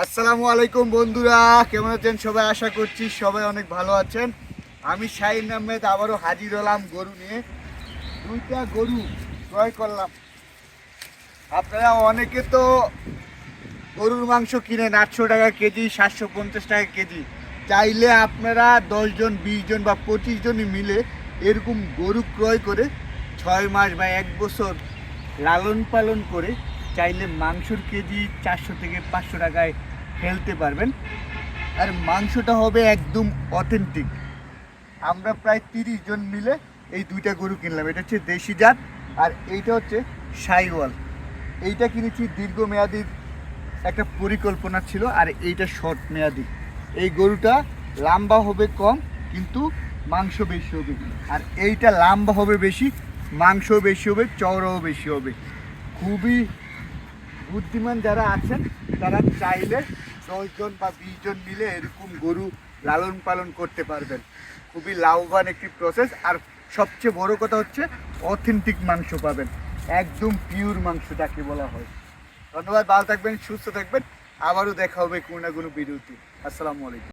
আসসালামু আলাইকুম বন্ধুরা, কেমন আছেন সবাই? আশা করছি সবাই অনেক ভালো আছেন। আমি শাহিন আহমেদ, আবারও হাজির হলাম গরু নিয়ে। দুইটা গরু ক্রয় করলাম। আপনারা অনেকে তো গরুর মাংস কিনেন, আটশো টাকা কেজি, সাতশো পঞ্চাশ টাকা কেজি। চাইলে আপনারা দশজন বিশ জন বা পঁচিশ জনই মিলে এরকম গরু ক্রয় করে ছয় মাস বা এক বছর লালন পালন করে চাইলে মাংসর কেজি চারশো থেকে পাঁচশো টাকায় ফেলতে পারবেন। আর মাংসটা হবে একদম অথেন্টিক আমরা প্রায় তিরিশ জন মিলে এই দুইটা গরু কিনলাম। এটা হচ্ছে দেশি জাত আর এইটা হচ্ছে সাইওয়াল। এইটা কিনেছি দীর্ঘমেয়াদী একটা পরিকল্পনা ছিল আর এইটা শর্ট মেয়াদি এই গরুটা লম্বা হবে কম, কিন্তু মাংস বেশি হবে। আর এইটা লম্বা হবে বেশি মাংস বেশি হবে, চওড়াও বেশি হবে। খুবই বুদ্ধিমান যারা আছেন, তারা চাইলে দশজন বা বিশ জন মিলে এরকম গরু লালন পালন করতে পারবেন। খুবই লাভবান একটি প্রসেস আর সবচেয়ে বড় কথা হচ্ছে অথেন্টিক মাংস পাবেন। একদম পিওর মাংস যাকে বলা হয়। ধন্যবাদ, ভালো থাকবেন, সুস্থ থাকবেন। আবারও দেখা হবে কোনো না কোনো বিরতি আসসালামু আলাইকুম।